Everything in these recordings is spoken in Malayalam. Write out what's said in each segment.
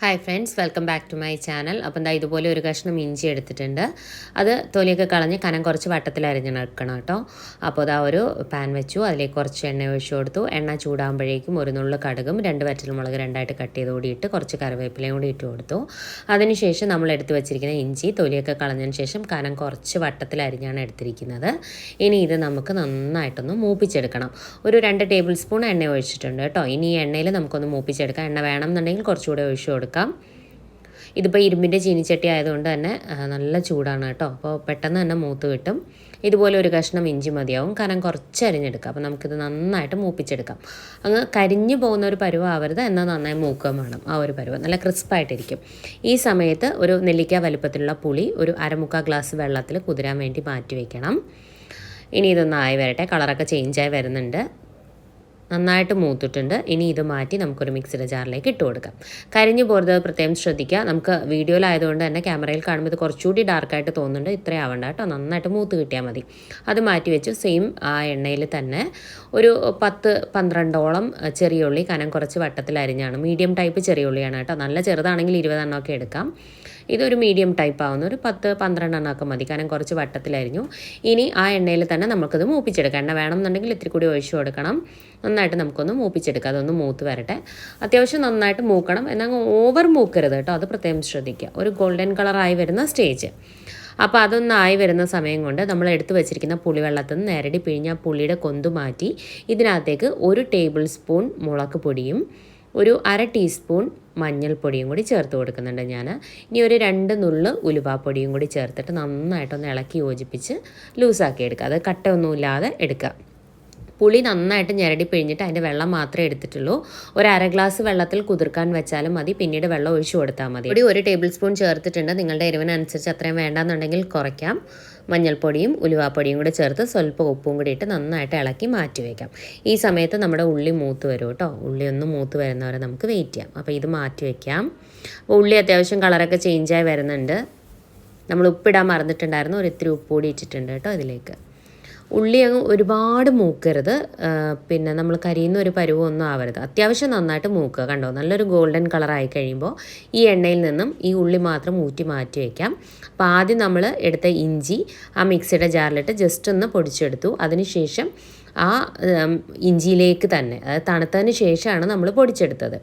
Hi friends welcome back to my channel അപ്പം എന്താ ഇതുപോലെ ഒരു കഷ്ണം ഇഞ്ചി എടുത്തിട്ടുണ്ട്. അത് തൊലിയൊക്കെ കളഞ്ഞ് കനം കുറച്ച് വട്ടത്തിൽ അരിഞ്ഞെടുക്കണം കേട്ടോ. അപ്പോൾ അതാ ഒരു പാൻ വെച്ചു. അതിലേക്ക് കുറച്ച് എണ്ണ ഒഴിച്ചു കൊടുത്തു. എണ്ണ ചൂടാകുമ്പോഴേക്കും ഒരു നുള്ളു കടുകും രണ്ട് വറ്റൽമുളക് രണ്ടായിട്ട് കട്ട് ചെയ്ത് കൂടി കുറച്ച് കറിവേപ്പിലയും കൂടി ഇട്ട് കൊടുത്തു. അതിനുശേഷം നമ്മൾ എടുത്തു വെച്ചിരിക്കുന്ന ഇഞ്ചി തൊലിയൊക്കെ കളഞ്ഞതിന് ശേഷം കനം കുറച്ച് വട്ടത്തിൽ അരിഞ്ഞാണ് എടുത്തിരിക്കുന്നത്. ഇനി ഇത് നമുക്ക് നന്നായിട്ടൊന്ന് മൂപ്പിച്ചെടുക്കണം. ഒരു രണ്ട് ടേബിൾ സ്പൂൺ എണ്ണ ഒഴിച്ചിട്ടുണ്ട് കേട്ടോ. ഇനി ഈ എണ്ണയിൽ നമുക്കൊന്ന് മൂപ്പിച്ചെടുക്കാം. എണ്ണ വേണമെന്നുണ്ടെങ്കിൽ കുറച്ചുകൂടെ ഒഴിച്ചു കൊടുക്കാം. ഇതിപ്പോൾ ഇരുമ്പിന്റെ ചീനിച്ചട്ടി ആയതുകൊണ്ട് തന്നെ നല്ല ചൂടാണ് കേട്ടോ. അപ്പോൾ പെട്ടെന്ന് തന്നെ മൂത്ത് കിട്ടും. ഇതുപോലെ ഒരു കഷ്ണം ഇഞ്ചി മതിയാവും. കനം കുറച്ച് അരിഞ്ഞെടുക്കാം. അപ്പോൾ നമുക്കിത് നന്നായിട്ട് മൂപ്പിച്ചെടുക്കാം. അങ്ങ് കരിഞ്ഞു പോകുന്ന ഒരു പരുവം ആവരുത് എന്നാൽ നന്നായി മൂക്കുകയും വേണം. ആ ഒരു പരുവം നല്ല ക്രിസ്പായിട്ടിരിക്കും ഈ സമയത്ത് ഒരു നെല്ലിക്ക വലുപ്പത്തിലുള്ള പുളി ഒരു അരമുക്കാൽ ഗ്ലാസ് വെള്ളത്തിൽ കുതിരാൻ വേണ്ടി മാറ്റി വയ്ക്കണം ഇനി ഇതൊന്നായി വരട്ടെ. കളറൊക്കെ ചേഞ്ചായി വരുന്നുണ്ട്. നന്നായിട്ട് മൂത്തിട്ടുണ്ട്. ഇനി ഇത് മാറ്റി നമുക്കൊരു മിക്സിയുടെ ജാറിലേക്ക് ഇട്ട് കൊടുക്കാം. കരിഞ്ഞു പോരുന്നത് പ്രത്യേകം ശ്രദ്ധിക്കുക. നമുക്ക് വീഡിയോയിലായതുകൊണ്ട് തന്നെ ക്യാമറയിൽ കാണുമ്പോൾ ഇത് കുറച്ചുകൂടി ഡാർക്കായിട്ട് തോന്നുന്നുണ്ട്. ഇത്രയും ആവണ്ട കേട്ടോ. നന്നായിട്ട് മൂത്ത് കിട്ടിയാൽ മതി. അത് മാറ്റി വെച്ച് സെയിം ആ എണ്ണയിൽ തന്നെ ഒരു പത്ത് പന്ത്രണ്ടോളം ചെറിയ ഉള്ളി കനം കുറച്ച് വട്ടത്തിൽ അരിഞ്ഞാണ്. മീഡിയം ടൈപ്പ് ചെറിയ ഉള്ളിയാണ് കേട്ടോ. നല്ല ചെറുതാണെങ്കിൽ ഇരുപതെണ്ണമൊക്കെ എടുക്കാം. ഇതൊരു മീഡിയം ടൈപ്പ് ആവുന്ന ഒരു പത്ത് പന്ത്രണ്ടെണ്ണമൊക്കെ മതി. കാരണം കുറച്ച് വട്ടത്തിലരിഞ്ഞു ഇനി ആ എണ്ണയിൽ തന്നെ നമുക്കത് മൂപ്പിച്ചെടുക്കാം. എണ്ണ വേണമെന്നുണ്ടെങ്കിൽ ഇത്തിരി കൂടി ഒഴിച്ചു കൊടുക്കണം. നന്നായിട്ട് നമുക്കൊന്ന് മൂപ്പിച്ചെടുക്കാം. അതൊന്ന് മൂത്ത് വരട്ടെ. അത്യാവശ്യം നന്നായിട്ട് മൂക്കണം. എന്നാൽ ഓവർ മൂക്കരുത് കേട്ടോ. അത് പ്രത്യേകം ശ്രദ്ധിക്കുക. ഒരു ഗോൾഡൻ കളറായി വരുന്ന സ്റ്റേജ് അപ്പോൾ അതൊന്നായി വരുന്ന സമയം കൊണ്ട് നമ്മൾ എടുത്തു വെച്ചിരിക്കുന്ന പുളിവെള്ളത്തിൽ നിന്ന് നേരടി പിഴിഞ്ഞ പുളിയുടെ കൊന്തു മാറ്റി ഇതിനകത്തേക്ക് ഒരു ടേബിൾ സ്പൂൺ മുളക് പൊടിയും ഒരു അര ടീസ്പൂൺ മഞ്ഞൾപ്പൊടിയും കൂടി ചേർത്ത് കൊടുക്കുന്നുണ്ട് ഞാൻ ഇനി ഒരു രണ്ട് നുള്ള് ഉലുവാപ്പൊടിയും കൂടി ചേർത്തിട്ട് നന്നായിട്ടൊന്ന് ഇളക്കി യോജിപ്പിച്ച് ലൂസാക്കി എടുക്കുക. അത് കട്ടയൊന്നുമില്ലാതെ എടുക്കുക. പുളി നന്നായിട്ട് ഞെരടി പിഴിഞ്ഞിട്ട് അതിന്റെ വെള്ളം മാത്രമേ എടുത്തിട്ടുള്ളൂ. ഒരു അര ഗ്ലാസ് വെള്ളത്തിൽ കുതിർക്കാൻ വെച്ചാലും മതി. പിന്നീട് വെള്ളം ഒഴിച്ചു കൊടുത്താൽ മതി. ഇവിടെ ഒരു ടേബിൾ സ്പൂൺ ചേർത്തിട്ടുണ്ട്. നിങ്ങളുടെ എരിവിനനുസരിച്ച് അത്രയും വേണ്ടാന്നുണ്ടെങ്കിൽ കുറയ്ക്കാം. മഞ്ഞൾപ്പൊടിയും ഉലുവാപ്പൊടിയും കൂടെ ചേർത്ത് സ്വല്പം ഉപ്പും കൂടി ഇട്ട് നന്നായിട്ട് ഇളക്കി മാറ്റി വയ്ക്കാം. ഈ സമയത്ത് നമ്മുടെ ഉള്ളി മൂത്ത് വരും കേട്ടോ. ഉള്ളി ഒന്ന് മൂത്ത് വരുന്നവരെ നമുക്ക് വെയിറ്റ് ചെയ്യാം. അപ്പോൾ ഇത് മാറ്റി വയ്ക്കാം. അപ്പോൾ ഉള്ളി അത്യാവശ്യം കളറൊക്കെ ചേഞ്ചായി വരുന്നുണ്ട്. നമ്മൾ ഉപ്പിടാൻ മറന്നിട്ടുണ്ടായിരുന്നു. ഒരു ഇത്തിരി ഉപ്പ് കൂടി ഇട്ടിട്ടുണ്ട് കേട്ടോ ഇതിലേക്ക്. ഉള്ളി അങ്ങ് ഒരുപാട് മൂക്കരുത്. പിന്നെ നമ്മൾ കരിയുന്ന ഒരു പരുവൊന്നും ആവരുത്. അത്യാവശ്യം നന്നായിട്ട് മൂക്കുക കണ്ടോ? നല്ലൊരു ഗോൾഡൻ കളറായി കഴിയുമ്പോൾ ഈ എണ്ണയിൽ നിന്നും ഈ ഉള്ളി മാത്രം ഊറ്റി മാറ്റി വയ്ക്കാം അപ്പോൾ ആദ്യം നമ്മൾ എടുത്ത ഇഞ്ചി ആ മിക്സിയുടെ ജാറിലിട്ട് ജസ്റ്റ് ഒന്ന് പൊടിച്ചെടുത്തു. അതിനുശേഷം ആ ഇഞ്ചിയിലേക്ക് തന്നെ അതായത് തണുത്തതിന് ശേഷമാണ് നമ്മൾ പൊടിച്ചെടുത്തത്.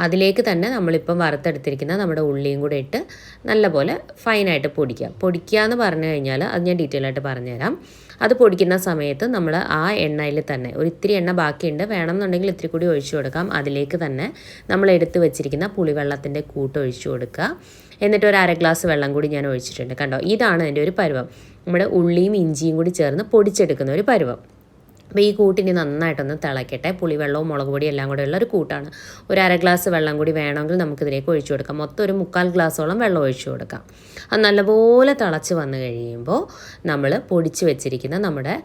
അതിലേക്ക് തന്നെ നമ്മളിപ്പം വറുത്തെടുത്തിരിക്കുന്ന നമ്മുടെ ഉള്ളിയും കൂടെ ഇട്ട് നല്ലപോലെ ഫൈനായിട്ട് പൊടിക്കുക. പൊടിക്കുക എന്ന് പറഞ്ഞു കഴിഞ്ഞാൽ അത് ഞാൻ ഡീറ്റെയിൽ ആയിട്ട് പറഞ്ഞുതരാം. അത് പൊടിക്കുന്ന സമയത്ത് നമ്മൾ ആ എണ്ണയിൽ തന്നെ ഒരു ഇത്തിരി എണ്ണ ബാക്കിയുണ്ട്. വേണമെന്നുണ്ടെങ്കിൽ ഇത്തിരി കൂടി ഒഴിച്ചു കൊടുക്കാം. അതിലേക്ക് തന്നെ നമ്മൾ എടുത്തു വെച്ചിരിക്കുന്ന പുളിവെള്ളത്തിന്റെ കൂട്ട് ഒഴിച്ചു കൊടുക്കുക. എന്നിട്ട് ഒരു അര ഗ്ലാസ് വെള്ളം കൂടി ഞാൻ ഒഴിച്ചിട്ടുണ്ട്. കണ്ടോ? ഇതാണ് എന്റെ ഒരു പരുവം. നമ്മുടെ ഉള്ളിയും ഇഞ്ചിയും കൂടി ചേർന്ന് പൊടിച്ചെടുക്കുന്ന ഒരു പരുവം. അപ്പോൾ ഈ കൂട്ടിനി നന്നായിട്ടൊന്ന് തിളക്കട്ടെ. പുളിവെള്ളവും മുളക് പൊടിയും എല്ലാം കൂടെ ഉള്ള ഒരു കൂട്ടാണ്. ഒരു അര ഗ്ലാസ് വെള്ളം കൂടി വേണമെങ്കിൽ നമുക്കിതിലേക്ക് ഒഴിച്ചു കൊടുക്കാം. മൊത്തം ഒരു മുക്കാൽ ഗ്ലാസ്സോളം വെള്ളം ഒഴിച്ചു കൊടുക്കാം. അത് നല്ലപോലെ തിളച്ച് വന്നു കഴിയുമ്പോൾ നമ്മൾ പൊടിച്ച് വെച്ചിരിക്കുന്ന നമ്മുടെ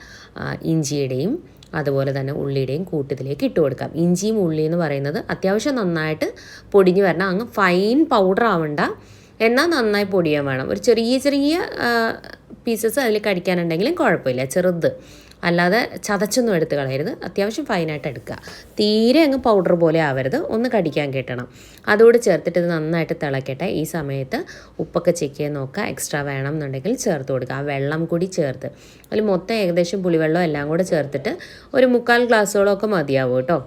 ഇഞ്ചിയുടെയും അതുപോലെ തന്നെ ഉള്ളിയുടെയും കൂട്ടത്തിലേക്ക് ഇട്ട് കൊടുക്കാം. ഇഞ്ചിയും ഉള്ളി എന്ന് പറയുന്നത് അത്യാവശ്യം നന്നായിട്ട് പൊടിഞ്ഞ് വരണം. അങ്ങ് ഫൈൻ പൗഡർ ആവണ്ട. എന്നാൽ നന്നായി പൊടിയാൻ വേണം. ഒരു ചെറിയ ചെറിയ പീസസ് അതിൽ കടിക്കാനുണ്ടെങ്കിലും കുഴപ്പമില്ല. ചെറുത്. അല്ലാതെ ചതച്ചൊന്നും എടുത്ത് കളയരുത്. അത്യാവശ്യം ഫൈനായിട്ട് എടുക്കുക. തീരെ അങ്ങ് പൗഡർ പോലെ ആവരുത്. ഒന്ന് കടിക്കാൻ കിട്ടണം. അതോട് ചേർത്തിട്ട് ഇത് നന്നായിട്ട് തിളക്കട്ടെ. ഈ സമയത്ത് ഉപ്പൊക്കെ ചെക്ക് ചെയ്ത് നോക്കുക. എക്സ്ട്രാ വേണം എന്നുണ്ടെങ്കിൽ ചേർത്ത് കൊടുക്കുക. ആ വെള്ളം കൂടി ചേർത്ത്. അതിൽ മൊത്തം ഏകദേശം പുളിവെള്ളം എല്ലാം കൂടെ ചേർത്തിട്ട് ഒരു മുക്കാൽ ഗ്ലാസ്സോളമൊക്കെ മതിയാവും കേട്ടോ.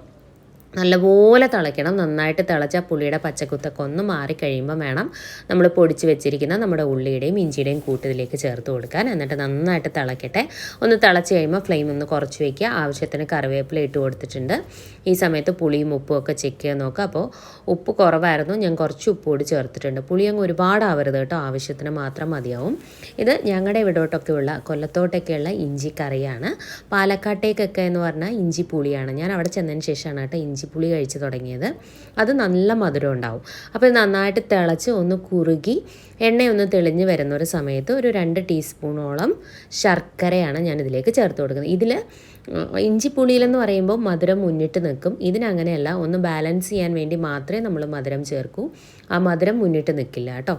നല്ലപോലെ തിളയ്ക്കണം. നന്നായിട്ട് തിളച്ച പുളിയുടെ പച്ചക്കുത്തൊക്കെ ഒന്ന് മാറിക്കഴിയുമ്പോൾ വേണം നമ്മൾ പൊടിച്ച് വെച്ചിരിക്കുന്ന നമ്മുടെ ഉള്ളിയുടെയും ഇഞ്ചിയുടെയും കൂട്ടത്തിലേക്ക് ചേർത്ത് കൊടുക്കാൻ. എന്നിട്ട് നന്നായിട്ട് തിളയ്ക്കട്ടെ ഒന്ന് തിളച്ച് കഴിയുമ്പോൾ ഫ്ലെയിം ഒന്ന് കുറച്ച് വയ്ക്കുക ആവശ്യത്തിന് കറിവേപ്പില ഇട്ട് കൊടുത്തിട്ടുണ്ട്. ഈ സമയത്ത് പുളിയും ഉപ്പും ഒക്കെ ചെക്ക് ചെയ്യാൻ നോക്കുക. അപ്പോൾ ഉപ്പ് കുറവായിരുന്നു. ഞാൻ കുറച്ച് ഉപ്പ് കൂടി ചേർത്തിട്ടുണ്ട്. പുളി അങ്ങ് ഒരുപാട് ആവരുത് കേട്ടോ. ആവശ്യത്തിന് മാത്രം മതിയാവും. ഇത് ഞങ്ങളുടെ ഇവിടോട്ടൊക്കെയുള്ള കൊല്ലത്തോട്ടൊക്കെയുള്ള ഇഞ്ചി കറിയാണ്. പാലക്കാട്ടേക്കൊക്കെ എന്ന് പറഞ്ഞാൽ ഇഞ്ചി പുളിയാണ്. ഞാൻ അവിടെ ചെന്നതിന് ശേഷമാണ് കേട്ടോ ഇഞ്ചിപ്പുളി കഴിച്ച് തുടങ്ങിയത്. അത് നല്ല മധുരം ഉണ്ടാവും. അപ്പോൾ ഇത് നന്നായിട്ട് തിളച്ച് ഒന്ന് കുറുകി എണ്ണയൊന്ന് തെളിഞ്ഞ് വരുന്ന ഒരു സമയത്ത് ഒരു രണ്ട് ടീസ്പൂണോളം ശർക്കരയാണ് ഞാൻ ഇതിലേക്ക് ചേർത്ത് കൊടുക്കുന്നത്. ഇതിൽ ഇഞ്ചിപ്പുളിയിലെന്ന് പറയുമ്പോൾ മധുരം മുന്നിട്ട് നിൽക്കും. ഇതിനങ്ങനെയല്ല ഒന്ന് ബാലൻസ് ചെയ്യാൻ വേണ്ടി മാത്രമേ നമ്മൾ മധുരം ചേർക്കൂ. ആ മധുരം മുന്നിട്ട് നിൽക്കില്ല കേട്ടോ.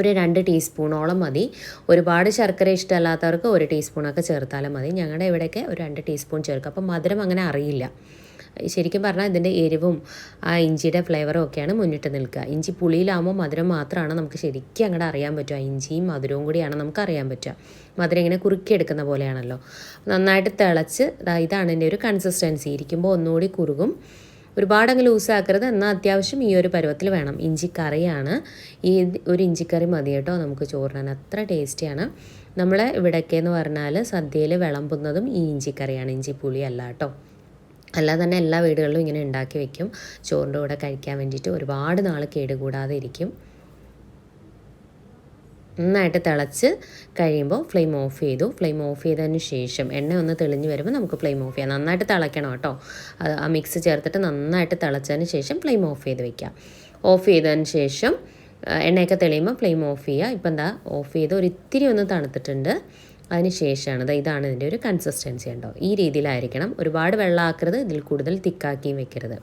ഒരു രണ്ട് ടീസ്പൂണോളം മതി. ഒരുപാട് ശർക്കര ഇഷ്ടമല്ലാത്തവർക്ക് ഒരു ടീസ്പൂണൊക്കെ ചേർത്താലും മതി. ഞങ്ങളുടെ ഇവിടെയൊക്കെ ഒരു രണ്ട് ടീസ്പൂൺ ചേർക്കും. അപ്പം മധുരം അങ്ങനെ അറിയില്ല. ശരിക്കും പറഞ്ഞാൽ ഇതിന്റെ എരിവും ആ ഇഞ്ചിയുടെ ഫ്ലേവറും ഒക്കെയാണ് മുന്നിട്ട് നിൽക്കുക. ഇഞ്ചി പുളിയിലാകുമ്പോൾ മധുരം മാത്രമാണ് നമുക്ക് ശരിക്കും അങ്ങോട്ട് അറിയാൻ പറ്റുക. ഇഞ്ചിയും മധുരവും കൂടിയാണ് നമുക്ക് അറിയാൻ പറ്റുക. മധുരം ഇങ്ങനെ കുറുക്കിയെടുക്കുന്ന പോലെയാണല്ലോ. നന്നായിട്ട് തിളച്ച് ഇതാണ് എന്റെ ഒരു കൺസിസ്റ്റൻസി ഇരിക്കുമ്പോൾ ഒന്നുകൂടി കുറുകും. ഒരുപാടങ്ങ് ലൂസാക്കരുത് എന്നാൽ അത്യാവശ്യം ഈ ഒരു പരുവത്തിൽ വേണം. ഇഞ്ചിക്കറിയാണ് ഈ ഒരു ഇഞ്ചിക്കറി മതി കേട്ടോ നമുക്ക് ചോറിനാൻ അത്ര ടേസ്റ്റിയാണ് നമ്മളെ ഇവിടേക്കെന്ന് പറഞ്ഞാൽ സദ്യയിൽ വിളമ്പുന്നതും ഈ ഇഞ്ചിക്കറിയാണ്. ഇഞ്ചിപ്പുളി അല്ല കേട്ടോ. അല്ലാതെ തന്നെ എല്ലാ വീടുകളിലും ഇങ്ങനെ ഉണ്ടാക്കി വെക്കും. ചോറിന്റെ കൂടെ കഴിക്കാൻ വേണ്ടിയിട്ട് ഒരുപാട് നാൾ കേടുകൂടാതെ ഇരിക്കും. നന്നായിട്ട് തിളച്ച് കഴിയുമ്പോൾ ഫ്ലെയിം ഓഫ് ചെയ്തു. ഫ്ലെയിം ഓഫ് ചെയ്തതിന് ശേഷം എണ്ണ ഒന്ന് തെളിഞ്ഞ് വരുമ്പോൾ നമുക്ക് ഫ്ലെയിം ഓഫ് ചെയ്യാം. നന്നായിട്ട് തിളയ്ക്കണം കേട്ടോ. ആ മിക്സ് ചേർത്തിട്ട് നന്നായിട്ട് തിളച്ചതിന് ശേഷം ഫ്ലെയിം ഓഫ് ചെയ്ത് വെക്കാം. ഓഫ് ചെയ്തതിന് ശേഷം എണ്ണയൊക്കെ തെളിയുമ്പോൾ ഫ്ലെയിം ഓഫ് ചെയ്യുക. ഇപ്പം എന്താ ഓഫ് ചെയ്ത് ഒരു ഇത്തിരി ഒന്ന് തണുത്തിട്ടുണ്ട്. അതിന് ശേഷമാണ്. ഇതാണ് ഇതിന്റെ ഒരു കൺസിസ്റ്റൻസി ഉണ്ടോ ഈ രീതിയിലായിരിക്കണം ഒരുപാട് വെള്ളമാക്കരുത് ഇതിൽ കൂടുതൽ തിക്കാക്കിയും വെക്കരുത്.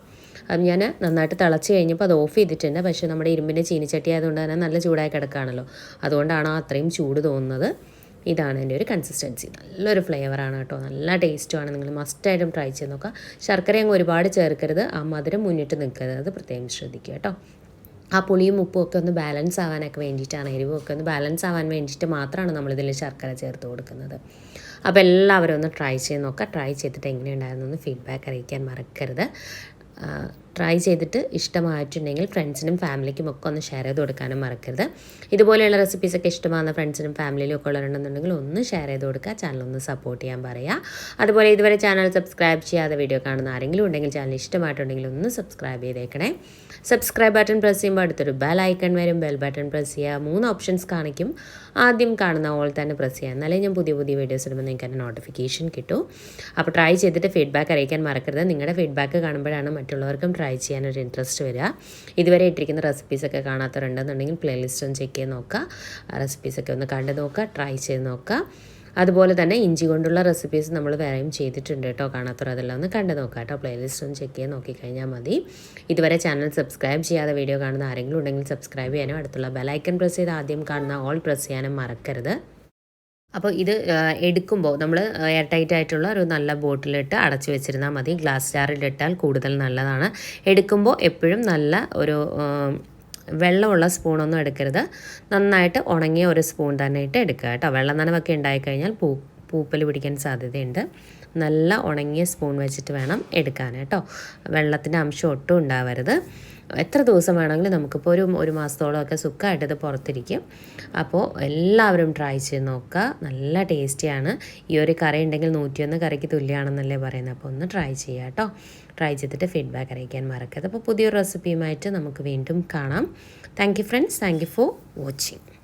അത് ഞാൻ നന്നായിട്ട് തിളച്ച് കഴിഞ്ഞപ്പോൾ അത് ഓഫ് ചെയ്തിട്ടുണ്ട്. പക്ഷേ നമ്മുടെ ഇരുമ്പിന്റെ ചീനിച്ചട്ടി ആയതുകൊണ്ട് തന്നെ നല്ല ചൂടായി കിടക്കുകയാണല്ലോ. അതുകൊണ്ടാണ് അത്രയും ചൂട് തോന്നുന്നത്. ഇതാണ് എന്റെ ഒരു കൺസിസ്റ്റൻസി നല്ലൊരു ഫ്ലേവറാണ് കേട്ടോ. നല്ല ടേസ്റ്റുമാണ് നിങ്ങൾ മസ്റ്റായിട്ടും ട്രൈ ചെയ്ത് നോക്കുക. ശർക്കര അങ്ങ് ഒരുപാട് ചേർക്കരുത്. ആ മധുരം മുന്നിട്ട് നിൽക്കരുത്. അത് പ്രത്യേകം ശ്രദ്ധിക്കുക കേട്ടോ. ആ പുളിയും ഉപ്പും ഒക്കെ ഒന്ന് ബാലൻസ് ആവാനൊക്കെ വേണ്ടിയിട്ടാണ്. എരിവും ഒക്കെ ഒന്ന് ബാലൻസ് ആവാൻ വേണ്ടിയിട്ട് മാത്രമാണ് നമ്മളിതിൽ ശർക്കര ചേർത്ത് കൊടുക്കുന്നത്. അപ്പോൾ എല്ലാവരും ഒന്ന് ട്രൈ ചെയ്ത് നോക്കുക ട്രൈ ചെയ്തിട്ട് എങ്ങനെയുണ്ടായിരുന്നു എന്ന് ഫീഡ്ബാക്ക് അറിയിക്കാൻ മറക്കരുത്. ട്രൈ ചെയ്തിട്ട് ഇഷ്ടമായിട്ടുണ്ടെങ്കിൽ ഫ്രണ്ട്സിനും ഫാമിലിക്കും ഒക്കെ ഒന്ന് ഷെയർ ചെയ്ത് കൊടുക്കാനും മറക്കരുത്. ഇതുപോലെയുള്ള റെസിപ്പീസൊക്കെ ഇഷ്ടമാകുന്ന ഫ്രണ്ട്സിനും ഫാമിലിയിലും ഒക്കെ ഉള്ളവരുണ്ടെന്നുണ്ടെങ്കിൽ ഒന്ന് ഷെയർ ചെയ്ത് കൊടുക്കുക. ചാനൽ ഒന്ന് സപ്പോർട്ട് ചെയ്യാൻ പറയുക. അതുപോലെ ഇതുവരെ ചാനൽ സബ്സ്ക്രൈബ് ചെയ്യാതെ വീഡിയോ കാണുന്ന ആരെങ്കിലും ഉണ്ടെങ്കിൽ ചാനൽ ഇഷ്ടമായിട്ടുണ്ടെങ്കിൽ ഒന്ന് സബ്സ്ക്രൈബ് ചെയ്തേക്കണേ. സബ്സ്ക്രൈബ് ബട്ടൺ പ്രസ് ചെയ്യുമ്പോൾ അടുത്തൊരു ബെൽ ഐക്കൺ വരും. ബെൽ ബട്ടൺ പ്രസ് ചെയ്യുക. മൂന്ന് ഓപ്ഷൻസ് കാണിക്കും. ആദ്യം കാണുന്ന ഓൾ തന്നെ പ്രസ് ചെയ്യുക. എന്നാലേ ഞാൻ പുതിയ പുതിയ വീഡിയോസ് ഇടുമ്പോൾ നിങ്ങൾക്ക് എന്റെ നോട്ടിഫിക്കേഷൻ കിട്ടും. അപ്പോൾ ട്രൈ ചെയ്തിട്ട് ഫീഡ്ബാക്ക് അറിയിക്കാൻ മറക്കരുത്. നിങ്ങളുടെ ഫീഡ്ബാക്ക് കാണുമ്പോഴാണ് മറ്റുള്ളവർക്കും ട്രൈ ചെയ്യാൻ ഒരു ഇൻട്രസ്റ്റ് വരിക ഇതുവരെ ഇട്ടിരിക്കുന്ന റെസിപ്പീസൊക്കെ കാണാത്തവരുണ്ടെന്നുണ്ടെങ്കിൽ പ്ലേലിസ്റ്റ് ഒന്ന് ചെക്ക് ചെയ്ത് നോക്കുക റെസിപ്പീസൊക്കെ ഒന്ന് കണ്ടു നോക്കുക ട്രൈ ചെയ്ത് നോക്കുക അതുപോലെ തന്നെ ഇഞ്ചി കൊണ്ടുള്ള റെസിപ്പീസ് നമ്മൾ വേറെയും ചെയ്തിട്ടുണ്ട് കേട്ടോ കാണാത്തവർ. അതെല്ലാം ഒന്ന് കണ്ടു നോക്കാം കേട്ടോ. പ്ലേലിസ്റ്റ് ഒന്ന് ചെക്ക് ചെയ്ത് നോക്കിക്കഴിഞ്ഞാൽ മതി. ഇതുവരെ ചാനൽ സബ്സ്ക്രൈബ് ചെയ്യാതെ വീഡിയോ കാണുന്ന ആരെങ്കിലും ഉണ്ടെങ്കിൽ സബ്സ്ക്രൈബ് ചെയ്യാനും അടുത്തുള്ള ബെലൈക്കൺ പ്രസ് ചെയ്ത് ആദ്യം കാണുന്ന ഓൾ പ്രസ് ചെയ്യാനും മറക്കരുത്. അപ്പോൾ ഇത് എടുക്കുമ്പോൾ നമ്മൾ എയർ ടൈറ്റ് ആയിട്ടുള്ള ഒരു നല്ല ബോട്ടിലിട്ട് അടച്ചു വെച്ചിരുന്നാൽ മതി. ഗ്ലാസ് ജാറിലിട്ടാൽ കൂടുതൽ നല്ലതാണ്. എടുക്കുമ്പോൾ എപ്പോഴും നല്ല ഒരു വെള്ളമുള്ള സ്പൂണൊന്നും എടുക്കരുത്. നന്നായിട്ട് ഉണങ്ങിയ ഒരു സ്പൂൺ തന്നെ ഇട്ട് എടുക്കുക കേട്ടോ. വെള്ളം നനവൊക്കെ ഉണ്ടായിക്കഴിഞ്ഞാൽ പൂ പൂപ്പൽ പിടിക്കാൻ സാധ്യതയുണ്ട്. നല്ല ഉണങ്ങിയ സ്പൂൺ വെച്ചിട്ട് വേണം എടുക്കാൻ കേട്ടോ. വെള്ളത്തിന്റെ അംശം ഒട്ടും ഉണ്ടാവരുത്. എത്ര ദിവസം വേണമെങ്കിലും നമുക്കിപ്പോൾ ഒരു ഒരു മാസത്തോളമൊക്കെ സുഖമായിട്ട് ഇത് പുറത്തിരിക്കും. അപ്പോൾ എല്ലാവരും ട്രൈ ചെയ്ത് നോക്കുക. നല്ല ടേസ്റ്റിയാണ്. ഈ ഒരു കറി ഉണ്ടെങ്കിൽ നൂറ്റിയൊന്ന് കറിക്ക് തുല്യമാണെന്നല്ലേ പറയുന്നത്. അപ്പോൾ ഒന്ന് ട്രൈ ചെയ്യുക കേട്ടോ. ട്രൈ ചെയ്തിട്ട് ഫീഡ്ബാക്ക് അറിയിക്കാൻ മറക്കരുത്. അപ്പോൾ പുതിയൊരു റെസിപ്പിയുമായിട്ട് നമുക്ക് വീണ്ടും കാണാം. Thank you friends thank you for watching